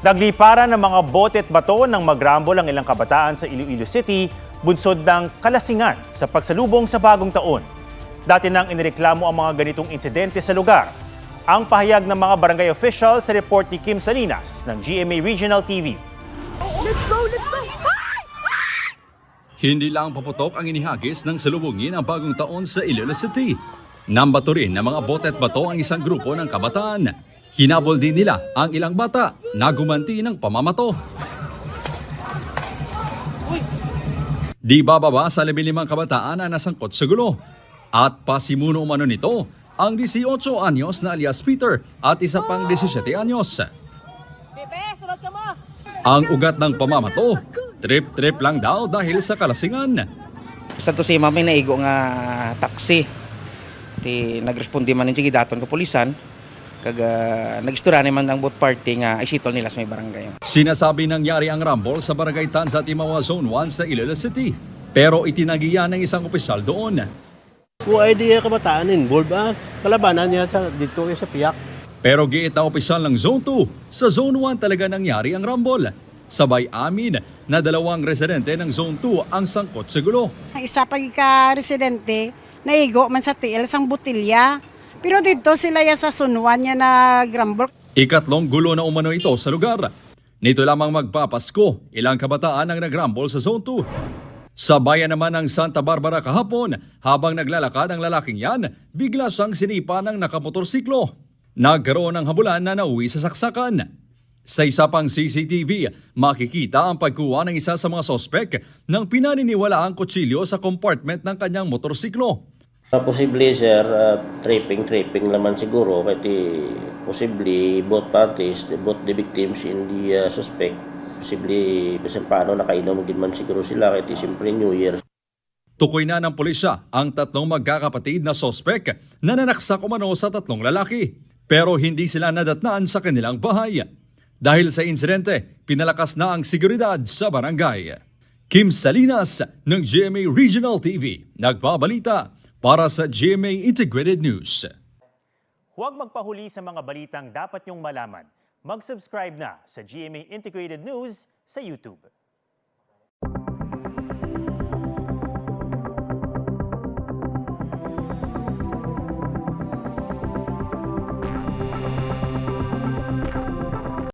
Nagliparan ng mga bote at bato ng magrambol ang ilang kabataan sa Iloilo City, bunsod ng kalasingan sa pagsalubong sa bagong taon. Dati nang inireklamo ang mga ganitong insidente sa lugar. Ang pahayag ng mga barangay official sa report ni Kim Salinas ng GMA Regional TV. Hindi lang paputok ang inihagis ng salubungin ang bagong taon sa Iloilo City. Nambato rin ng mga bote at bato ang isang grupo ng kabataan. Hinabol din nila ang ilang bata na gumanti ng pamamato. Di bababa sa limang kabataan na nasangkot sa gulo. At pasimuno umano nito ang 18 anyos na alias Peter at isa pang 17 anyos. Ka! Ang ugat ng pamamato, trip-trip lang daw dahil sa kalasingan. Sa to si mami naigo nga taxi. Ti nagrespondi man sige daton ko pulisan. Kaga nagistura man ang both party nga isitol nila sa may barangay. Sinasabi nangyari ang rumble sa Barangay Tanza at Imawa Zone 1 sa Iloilo City. Pero itinagiya ng isang opisyal doon. Kung ay di kabataan involved, ah, kalabanan niya sa, dito sa piyak. Pero giit na opisyal ng Zone 2, sa Zone 1 talaga nangyari ang rumble. Sabay amin na dalawang residente ng Zone 2 ang sangkot sa gulo. Ang isa pag ka-residente, naigo man sa tiil sang butilya. Pero dito sila ya sa sunuan niya na grambol. Ikatlong gulo na umano ito sa lugar. Nito lamang magpapasko, ilang kabataan ang nagrumble sa Zone 2. Sa bayan naman ng Santa Barbara kahapon, habang naglalakad ang lalaking yan, bigla siyang sinipa ng nakamotorsiklo. Nagkaroon ng habulan na nauwi sa saksakan. Sa isa pang CCTV, makikita ang pagkuha ng isa sa mga sospek ng pinaniniwala ang kutsilyo sa compartment ng kanyang motorsiklo. Uh, sir, uh, tripping, tripping naman siguro kasi possibly both parties, both the victims and the uh, suspect, possibly bisan paano nakainom din man siguro sila kasi siyempre New Year. Tukoy na ng pulisya ang tatlong magkakapatid na sospek na nanaksak umano sa tatlong lalaki. Pero hindi sila nadatnaan sa kanilang bahay. Dahil sa insidente, pinalakas na ang seguridad sa barangay. Kim Salinas ng GMA Regional TV, nagbabalita para sa GMA Integrated News. Huwag magpahuli sa mga balitang dapat niyong malaman. Mag-subscribe na sa GMA Integrated News sa YouTube.